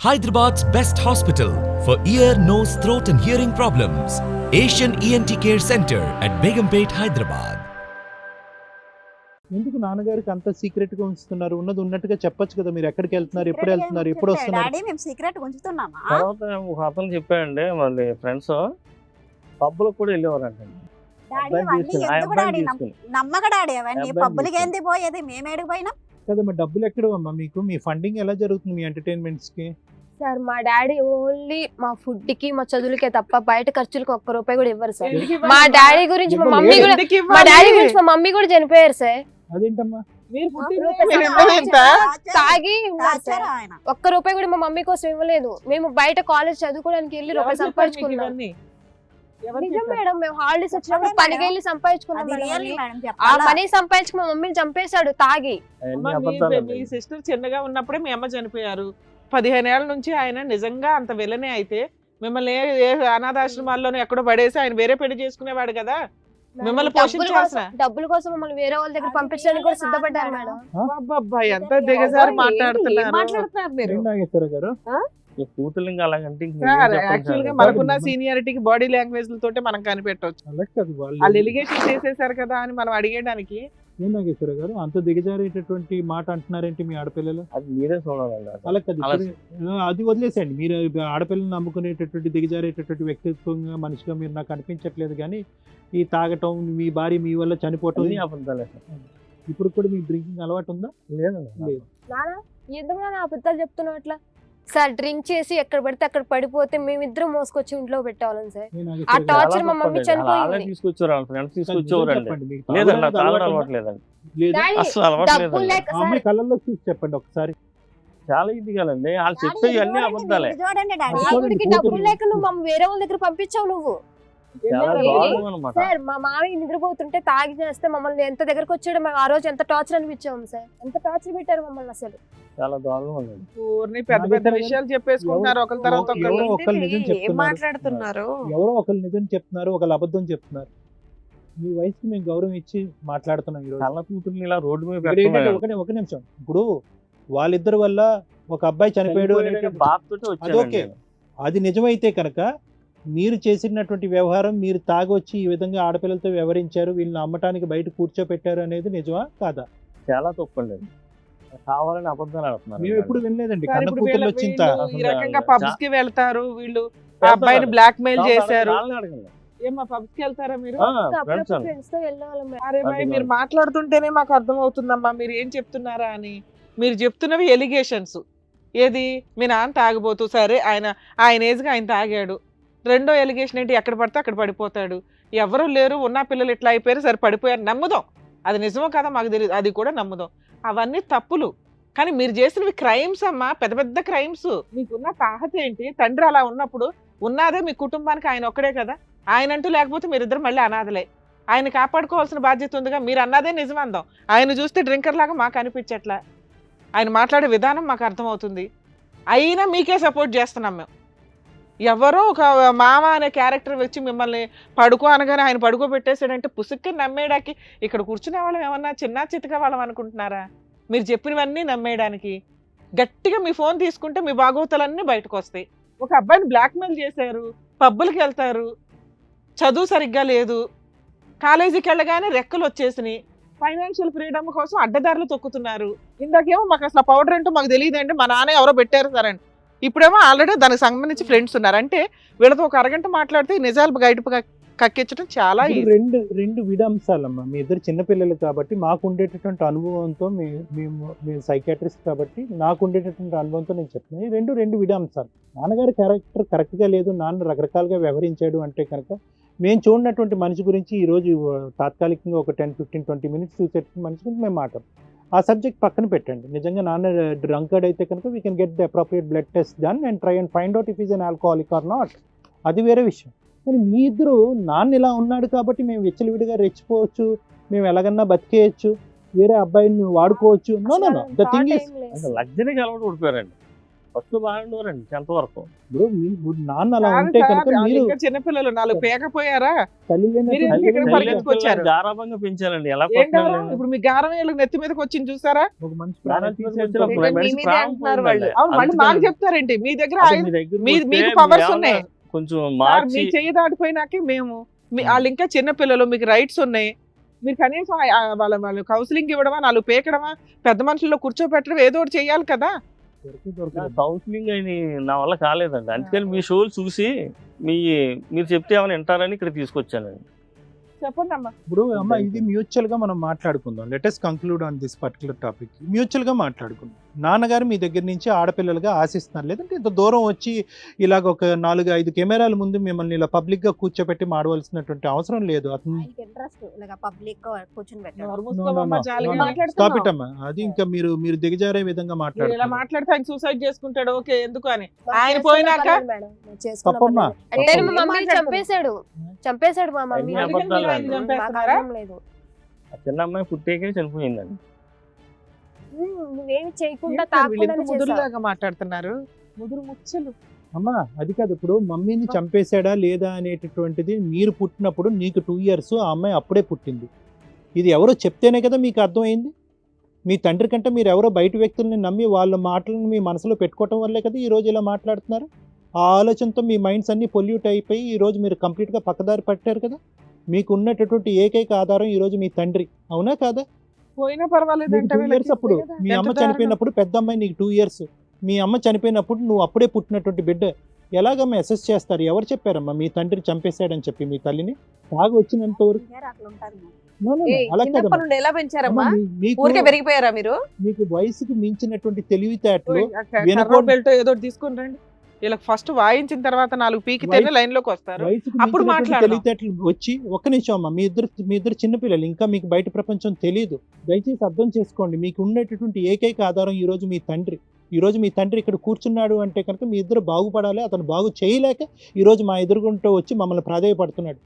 Hyderabad's best hospital for ear, nose, throat, and hearing problems. Asian ENT Care Center at Begumpet, Hyderabad. ఎందుకు నాన్నగారికి అంత సీక్రెట్గా ఉంచుతున్నారు? ఉన్నది ఉన్నట్టుగా చెప్పొచ్చు కదా మీరు. ఎక్కడికి వెళ్తున్నారు? ఎప్పుడు వెళ్తున్నారు? ఎప్పుడు వస్తున్నారు? డాడీ మేము సీక్రెట్ ఉంచుతున్నామా? తర్వాత ఒక అతను చెప్పాడండి మళ్ళీ ఫ్రెండ్స్ పబ్బులకు కూడా వెళ్ళేవారంట. డాడీ అవన్నీ ఎందుకు డాడీ? నమ్మక డాడీ అవన్నీ. అబ్బాయిని పబ్బులకి తీసుకుని. ఏంది పోయేది మేము ఏడుకు పోయినాం? కదా మరి డబ్బులు ఎక్కడ అమ్మా మీకు? మీ ఫండింగ్ ఎలా జరుగుతుంది మీ ఎంటర్టైన్మెంట్స్కి? సార్ మా డాడీ ఓన్లీ మా ఫుడ్కి మా చదువులకే తప్ప బయట ఖర్చులకు ఒక్క రూపాయి కూడా ఇవ్వరు సార్? మా డాడీ గురించి మా. మమ్మీ కూడా మా? డాడీ గురించి మా మమ్మీ కూడా చనిపోయారు సార్? తాగి ఒక్క రూపాయి కూడా మా మమ్మీ కోసం ఇవ్వలేదు. మేము బయట కాలేజ్ చదువుకోవడానికి వెళ్ళి రూపాయి సంపాదించుకున్నాం. నిజం? మేడం మేము హాలిడేస్ వచ్చినప్పుడు సంపాదించుకున్నాం ఆ సంపాదించుకు మా మమ్మీని చంపేశాడు తాగి. సిస్టర్ చిన్నగా ఉన్నప్పుడే మీ అమ్మ చనిపోయారు. పదిహేను ఏళ్ళ నుంచి ఆయన నిజంగా అంత విలనే అయితే మిమ్మల్ని ఏ ఏ అనాథాశ్రమాల్లోనూ ఎక్కడో పడేసి ఆయన వేరే పెళ్ళి చేసుకునేవాడు కదా? మిమ్మల్ని పోషించాల్సిన కోసం- డబ్బుల కోసం మమ్మల్ని వేరే వాళ్ళ దగ్గర పంపించడానికి కూడా సిద్ధపడ్డారు మేడం. అబ్బబ్బా ఎంత దిగజారి? మాట్లాడుతున్నారు? మాట్లాడుతున్నారు మీరు? నాగేశ్వర గారు? కూతురు అలాగంటే యాక్చువల్గా. మనకున్న సీనియారిటీకి బాడీ లాంగ్వేజ్ తోటే మనం కనిపెట్టవచ్చు అలా కాదు వాళ్ళు వాళ్ళు ఎలిగేషన్ చేసేసారు కదా అని మనం అడిగేయడానికి ఏం నాగేశ్వర గారు అంత దిగజారేటటువంటి మాట అంటున్నారేంటి మీ ఆడపిల్లలు? అది మీరే చూడాలండి అది. ఇప్పుడు, వదిలేసండి మీరు ఆడపిల్లలు నమ్ముకునేటటువంటి దిగజారేటటువంటి వ్యక్తిత్వంగా మనిషిగా మీరు నాకు అనిపించట్లేదు కానీ ఈ తాగటం మీ భార్య మీ వల్ల చనిపోవటం అన్నీ అబద్ధాలే సార్. ఇప్పుడు కూడా మీకు డ్రింకింగ్ అలవాటు ఉందా? లేదండి. లేదు. ఎందుకు నా అబద్ధాలు చెప్తున్నావు అట్లా? సార్ డ్రింక్ చేసి ఎక్కడ పడితే అక్కడ పడిపోతే మేమిద్దరం మోసుకొచ్చి ఇంట్లో పెట్టేవాళ్ళం సార్. ఆ? టార్చర్ మా మమ్మీ చనిపోయింది. కళ్ళల్లో చూసి చెప్పండి ఒకసారి. చాలా ఇది కదండి. వాళ్ళు చెప్పేవి ఇది అన్ని చూడండి, అబద్ధాలే. చూడండి డాడీ. డబ్బులు లేక నువ్వు మమ్మల్ని వేరే వాళ్ళ దగ్గర పంపించావు నువ్వు. సార్ మా మామయ్య నిద్రపోతుంటే తాగి చేస్తే మమ్మల్ని ఎంత దగ్గరకు వచ్చాడో ఆ రోజు ఎంత టార్చర్ అనిపించాము సార్. ఎంత టార్చర్ పెట్టారు మమ్మల్ని అసలు. చాలా దారుణం అండి ఊరిని పెద్ద పెద్ద విషయాలు చెప్పేసుకుంటున్నారు ఒకరి తర్వాత ఎవరో- ఒకరు నిజం ఏం చెప్తున్నారు? మాట్లాడుతున్నారు? ఎవరో ఒకళ్ళు నిజం చెప్తున్నారు ఒకళ్ళు అబద్ధం చెప్తున్నారు. మీ వయసుకి మేము గౌరవం ఇచ్చి మాట్లాడుతున్నాం ఈరోజు. కళ్ళ కూతుర్ని ఇలా రోడ్డు మీద ఒకనే ఒక నిమిషం. ఇప్పుడు వాళ్ళిద్దరి వల్ల ఒక అబ్బాయి చనిపోయాడు అనేటువంటి- బాధతోటి అది ఓకే. వచ్చాను అది నిజమైతే కనుక మీరు చేసినటువంటి వ్యవహారం మీరు తాగొచ్చి ఈ విధంగా ఆడపిల్లలతో వ్యవహరించారు వీళ్ళని అమ్మటానికి బయట కూర్చోపెట్టారు అనేది నిజమా కాదా? చాలా తప్పండి. కావాలని అబద్ధాలు ఆడుతున్నారు మేము ఎప్పుడు వినలేదండి. కన్న కూతుర్లు వచ్చింత ఈ రకంగా పబ్స్కి వెళ్తారు వీళ్ళు ఆ. అబ్బాయిని బ్లాక్ మెయిల్ చేశారు. ఏమా పబ్స్కి వెళ్తారా మీరు. అరే భాయ్ మీరు. మాట్లాడుతుంటేనే మాకు అర్థం అవుతుందమ్మా మీరు ఏం చెప్తున్నారా అని. మీరు చెప్తున్నవి ఎలిగేషన్స్ ఏది? మీ నాన్న తాగిపోతూ సరే ఆయన ఆయన ఏజ్గా ఆయన తాగాడు. రెండో ఎలిగేషన్ ఏంటి? ఎక్కడ పడితే అక్కడ పడిపోతాడు. ఎవరు లేరు ఉన్న పిల్లలు ఇట్లా అయిపోయారు సరే పడిపోయారు నమ్ముదాం. అది నిజమో కదా మాకు తెలియదు అది కూడా నమ్ముదాం. అవన్నీ తప్పులు. కానీ మీరు చేసినవి క్రైమ్స్ అమ్మా పెద్ద పెద్ద క్రైమ్స్ మీకున్న తాహత ఏంటి? తండ్రి అలా ఉన్నప్పుడు ఉన్నదే మీ కుటుంబానికి ఆయన ఒక్కడే కదా? ఆయన అంటూ లేకపోతే మీరిద్దరు మళ్ళీ అనాథలే. ఆయన కాపాడుకోవాల్సిన బాధ్యత ఉందిగా మీరు అన్నదే నిజమందాం. ఆయన చూస్తే డ్రింకర్ లాగా మాకు అనిపించట్లా. ఆయన మాట్లాడే విధానం మాకు అర్థమవుతుంది. అయినా మీకే సపోర్ట్ చేస్తున్నాం మేము. ఎవరో ఒక మామ అనే క్యారెక్టర్ వచ్చి మిమ్మల్ని పడుకో అనగానే ఆయన పడుకోబెట్టేసాడంటే పుసుక్కి నమ్మేయడానికి ఇక్కడ కూర్చునే వాళ్ళం ఏమన్నా చిన్న చితక వాళ్ళం అనుకుంటున్నారా? మీరు చెప్పినవన్నీ నమ్మేయడానికి. గట్టిగా మీ ఫోన్ తీసుకుంటే మీ బాగోతాలన్నీ బయటకు వస్తాయి. ఒక అబ్బాయిని బ్లాక్మెయిల్ చేశారు పబ్బులకి వెళ్తారు చదువు సరిగ్గా లేదు కాలేజీకి వెళ్ళగానే రెక్కలు వచ్చేసినాయి ఫైనాన్షియల్ ఫ్రీడమ్ కోసం అడ్డదారులు తొక్కుతున్నారు. ఇందాకేమో మాకు అసలు పౌడర్ ఏంటో మాకు తెలియదండి మా నాన్న ఎవరో పెట్టారు సరే ఇప్పుడేమో ఆల్రెడీ దానికి సంబంధించి ఫ్రెండ్స్ ఉన్నారు. అంటే వీళ్ళతో ఒక అరగంట మాట్లాడితే నిజాలు బయట కక్కించడం చాలా. రెండు రెండు విధాంశాలమ్మా మీ ఇద్దరు చిన్నపిల్లలు కాబట్టి మాకు ఉండేటటువంటి అనుభవంతో మేము మేము సైకాట్రిస్ట్ కాబట్టి నాకు ఉండేటటువంటి అనుభవంతో నేను చెప్తున్నాను ఈ రెండు రెండు విధాంశాలు నాన్నగారి క్యారెక్టర్ కరెక్ట్గా లేదు. నాన్న రకరకాలుగా వ్యవహరించాడు అంటే కనుక మేము చూడనటువంటి మనిషి గురించి ఈరోజు తాత్కాలికంగా ఒక టెన్ ఫిఫ్టీన్ ట్వంటీ మినిట్స్ చూసేటువంటి మనిషి గురించి మేము మాట్లాడు ఆ సబ్జెక్ట్ పక్కన పెట్టండి. నిజంగా నాన్న డ్రంకర్డ్ అయితే కనుక we can get the appropriate blood test done and try and find out if is an alcoholic or not అది వేరే విషయం. కానీ మీ ఇద్దరు నాన్న ఇలా ఉన్నాడు కాబట్టి మేము విచ్చలవిడిగా రెచ్చిపోవచ్చు మేము ఎలాగన్నా బతికేయచ్చు వేరే అబ్బాయిని వాడుకోవచ్చు. No no no the thing is లగ్జరీకి అలవాటు పడిపోయారండి. ఫస్ట్ బాగుండేవారండి టెన్త్ వరకు. ఇప్పుడు మీ నాన్న అలా ఉంటే కనుక వాళ్ళు మీరు చిన్నపిల్లలు నాలుగు పేకపోయారా? తల్లి? గారాబంగా పెంచాలండి ఎలా ఇప్పుడు మీ గారం నెత్తి మీదకి వచ్చింది చూసారా? ఒక మనిషి అందుకని మాకు చెప్తారేంటి మీ దగ్గర మీకు ఏమన్నా ఉన్నాయి. కొంచెం మీ చెయ్యి దాటిపోయినాకే మేము మీ వాళ్ళు ఇంకా చిన్న పిల్లలు మీకు రైట్స్ ఉన్నాయి. మీరు కనీసం వాళ్ళ వాళ్ళు కౌన్సిలింగ్ ఇవ్వడమా నాలుగు పేకడమా పెద్ద మనుషుల్లో కూర్చోబెట్టడం ఏదో ఒకటి చెయ్యాలి కదా. కౌన్సిలింగ్ అని నా వల్ల కాలేదండి. అందుకని మీ షోలు చూసి మీ మీరు చెప్తే ఏమైనా వింటారని ఇక్కడ తీసుకొచ్చానండి. చెప్పండి అమ్మా. ఇప్పుడు అమ్మ ఇది మ్యూచువల్గా మనం మాట్లాడుకుందాం. Latest conclude on this particular topic మ్యూచువల్గా మాట్లాడుకుందాం. నాన్నగారు మీ దగ్గర నుంచి ఆడపిల్లలుగా ఆశిస్తున్నారు. లేదంటే ఇంత దూరం వచ్చి ఇలాగ ఒక నాలుగు ఐదు కెమెరాల ముందు మిమ్మల్ని ఇలా పబ్లిక్గా కూర్చోబెట్టి మాడవలసినటువంటి అవసరం లేదు. అతను అది ఇంకా మీరు మీరు దిగజారే విధంగా మాట్లాడుతున్నారు. మాట్లాడితే ఆయన సూసైడ్ చేసుకుంటాడు. ఓకే ఎందుకు అని. ఆయన పోయినాక? తప్పమ్మా. పర్లేదు. చంపేశాడు మా మమ్మీ. అన్ని? లేదు. ఆ చిన్న అమ్మాయి పుట్టేకే చనిపోయిందండి. ఉమ్, నువ్వేమి చేయకుండా ముదురులాగా మాట్లాడుతున్నారు? ముదురు ముచ్చలు. అమ్మా అది కాదు ఇప్పుడు మమ్మీని చంపేశాడా లేదా అనేటటువంటిది మీరు పుట్టినప్పుడు నీకు టూ ఇయర్స్ ఆ అమ్మాయి అప్పుడే పుట్టింది. ఇది ఎవరో చెప్తేనే కదా మీకు అర్థమైంది? మీ తండ్రి కంటే మీరు ఎవరో బయట వ్యక్తుల్ని నమ్మి వాళ్ళ మాటలను మీ మనసులో పెట్టుకోవటం వల్లే కదా ఈ రోజు ఇలా మాట్లాడుతున్నారు? ఆ ఆలోచనతో మీ మైండ్స్ అన్ని పొల్యూట్ అయిపోయి ఈ రోజు మీరు కంప్లీట్గా పక్కదారి పట్టారు కదా? మీకు ఉన్నటువంటి ఏకైక ఆధారం ఈ రోజు మీ తండ్రి. అవునా కాదా? పోయినా పర్వాలేదు ఇయర్స్ అప్పుడు మీ అమ్మ. చనిపోయినప్పుడు పెద్ద అమ్మాయి నీకు టూ ఇయర్స్ మీ అమ్మ చనిపోయినప్పుడు నువ్వు అప్పుడే పుట్టినటువంటి బిడ్డ. ఎలాగమ్మా అసెస్ చేస్తారు? ఎవరు చెప్పారమ్మా? మీ తండ్రి చంపేశాడని చెప్పి మీ తల్లిని? తాగి వచ్చినంత వరకు మీకు ఊరికే పెరిగిపోయారా మీరు? మీకు వయసుకు మించినటువంటి తెలివితేటలు ఏదో తీసుకుని రండి. వీళ్ళకి ఫస్ట్ వాయించిన తర్వాత నాలుగు పీకితేనే లైన్లోకి వస్తారు. అప్పుడు. తెలివితేటలు వచ్చి ఒక్క నిమిషం అమ్మా మీ ఇద్దరు మీ ఇద్దరు చిన్నపిల్లలు ఇంకా మీకు బయట ప్రపంచం తెలియదు దయచేసి అర్థం చేసుకోండి మీకు ఉండేటటువంటి ఏకైక ఆధారం ఈ రోజు మీ తండ్రి. ఈ రోజు మీ తండ్రి ఇక్కడ కూర్చున్నాడు అంటే కనుక మీ ఇద్దరు బాగుపడాలి అతను బాగు చేయలేక ఈ రోజు మా ఎదురుగుంటూ వచ్చి మమ్మల్ని ప్రాధాయపడుతున్నాడు.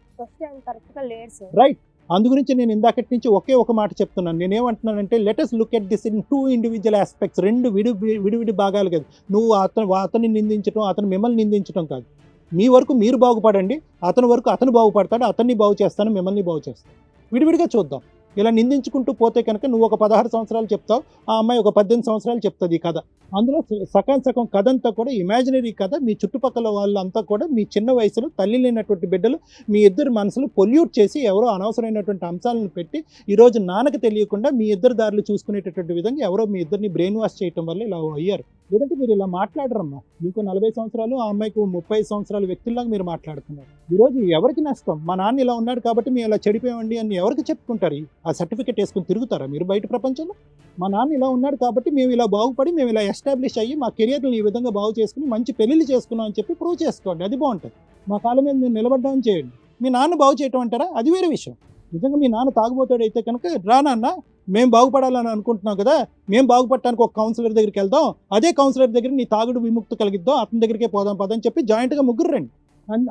రైట్ అందు గురించి నేను ఇందాకటి నుంచి ఒకే ఒక మాట చెప్తున్నాను. నేనేమంటున్నానంటే let us look at this in two individual aspects రెండు విడి విడివిడి భాగాలు కాదు. నువ్వు అతను అతన్ని నిందించడం అతను మిమ్మల్ని నిందించడం కాదు. మీ వరకు మీరు బాగుపడండి అతని వరకు అతను బాగుపడతాడు అతన్ని బాగు చేస్తాను మిమ్మల్ని బాగు చేస్తాను. విడివిడిగా చూద్దాం. ఇలా నిందించుకుంటూ పోతే కనుక నువ్వు ఒక పదహారు సంవత్సరాలు చెప్తావు ఆ అమ్మాయి ఒక పద్దెనిమిది సంవత్సరాలు చెప్తుంది ఈ కథ. అందులో సకం సగం కథ అంతా కూడా ఇమాజినరీ కథ. మీ చుట్టుపక్కల వాళ్ళంతా కూడా మీ చిన్న వయసులో తల్లి లేనటువంటి బిడ్డలు మీ ఇద్దరు మనసులు పొల్యూట్ చేసి ఎవరో అనవసరమైనటువంటి అంశాలను పెట్టి ఈరోజు నాన్నకు తెలియకుండా మీ ఇద్దరు దారులు చూసుకునేటటువంటి విధంగా ఎవరో మీ ఇద్దరిని బ్రెయిన్ వాష్ చేయటం వల్ల ఇలా అయ్యారు. లేదంటే మీరు ఇలా మాట్లాడరమ్మా. మీకు నలభై సంవత్సరాలు ఆ అమ్మాయికి ముప్పై సంవత్సరాల వ్యక్తుల్లాగా మీరు మాట్లాడుతున్నారు. ఈరోజు ఎవరికి నష్టం? మా నాన్న ఇలా ఉన్నాడు కాబట్టి మేము ఇలా చెడిపోయామండి అని ఎవరికి చెప్పుకుంటారు? ఆ సర్టిఫికేట్ వేసుకుని తిరుగుతారా మీరు బయట ప్రపంచంలో? మా నాన్న ఇలా ఉన్నాడు కాబట్టి మేము ఇలా బాగుపడి మేము ఇలా ఎస్టాబ్లిష్ అయ్యి మా కెరియర్ని ఈ విధంగా బాగు చేసుకుని మంచి పెళ్ళిళ్ళు చేసుకున్నాం అని చెప్పి ప్రూవ్ చేసుకోండి. అది బాగుంటుంది. మా కాలం మీద మీరు నిలబడ్డామని చేయండి. మీ నాన్న బాగు చేయటం అంటారా? అది వేరే విషయం. నిజంగా మీ నాన్న తాగుబోతాడు అయితే కనుక రా నాన్న మేము బాగుపడాలని అనుకుంటున్నాం కదా మేము బాగుపడటానికి ఒక కౌన్సిలర్ దగ్గరికి వెళ్దాం అదే కౌన్సిలర్ దగ్గర నీ తాగుడు విముక్తి కలిగిద్దాం అతని దగ్గరికే పోదాం పదని చెప్పి జాయింట్గా ముగ్గురు రండి.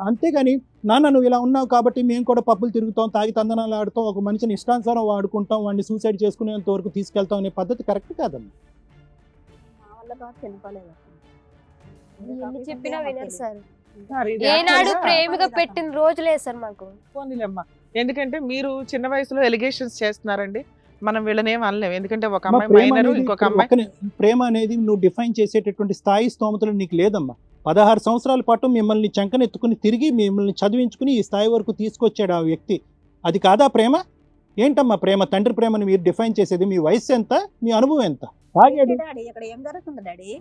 అంతేగాని నాన్న నువ్వు ఇలా ఉన్నావు కాబట్టి మేము కూడా పబ్బులు తిరుగుతాం తాగి తందనాలు ఆడుతాం ఒక మనిషిని ఇష్టానుసారం వాడుకుంటాం వాడిని సూసైడ్ చేసుకునేంత వరకు తీసుకెళ్తాం అనే పద్ధతి కరెక్ట్ కాదమ్మా? చెప్పినా వినరు సార్. ఏనాడు ప్రేమగా పెట్టిన రోజులే సార్ మాకు. పోనీలేమ్మా ఎందుకంటే మీరు చిన్న వయసులో ఎలిగేషన్స్ చేస్తున్నారండి. మనం వీళ్ళని ఏం అనలేము. ఎందుకంటే ఒక అమ్మా, అమ్మాయి ప్రేమ మైనర్ అనేది ఇంకొక అమ్మాయి ప్రేమ అనేది నువ్వు డిఫైన్ చేసేటటువంటి స్థాయి స్తోమతలు నీకు లేదమ్మా. పదహారు సంవత్సరాల పాటు మిమ్మల్ని చంకనెత్తుకుని తిరిగి మిమ్మల్ని చదివించుకుని ఈ స్థాయి వరకు తీసుకొచ్చాడు ఆ వ్యక్తి. అది కాదా ప్రేమ? ఏంటమ్మా ప్రేమ? తండ్రి ప్రేమని మీరు డిఫైన్ చేసేది మీ వయసు ఎంత? మీ అనుభవం ఎంత? తాగాడు.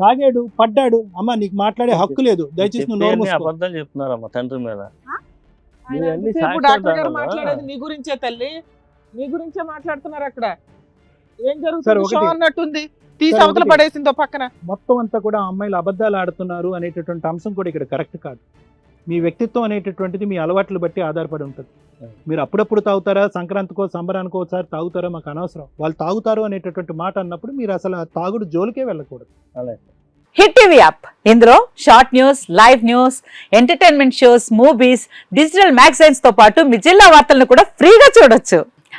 తాగాడు పడ్డాడు. అమ్మ నీకు మాట్లాడే హక్కు లేదు. దయచేసి నువ్వు నోరు చెప్తున్నారమ్మా తండ్రి మీద. డాక్టర్ గారు కావాలా? మాట్లాడేది నీ గురించే తల్లి. నీ గురించే మాట్లాడుతున్నారు అక్కడ. ఏం జరుగుతుంది? అన్నట్టుంది. తీసి అవతల. పడేసిందో పక్కన. మొత్తం అంతా కూడా అమ్మాయిలు అబద్ధాలు ఆడుతున్నారు అనేటటువంటి అంశం కూడా ఇక్కడ కరెక్ట్ కాదు. మీ వ్యక్తిత్వం అనేటటువంటిది మీ అలవాట్లు బట్టి ఆధారపడి ఉంటుంది. మీరు అప్పుడప్పుడు తాగుతారా? సంక్రాంతికో సంబరానికో ఒకసారి తాగుతారా? మాకు అనవసరం. వాళ్ళు తాగుతారు అనేటటువంటి మాట అన్నప్పుడు మీరు అసలు ఆ తాగుడు జోలికే వెళ్ళకూడదు. Hit TV app. ఇందులో short news live news entertainment shows movies digital మ్యాగజైన్స్తో పాటు మీ జిల్లా వార్తలను కూడా ఫ్రీగా చూడొచ్చు.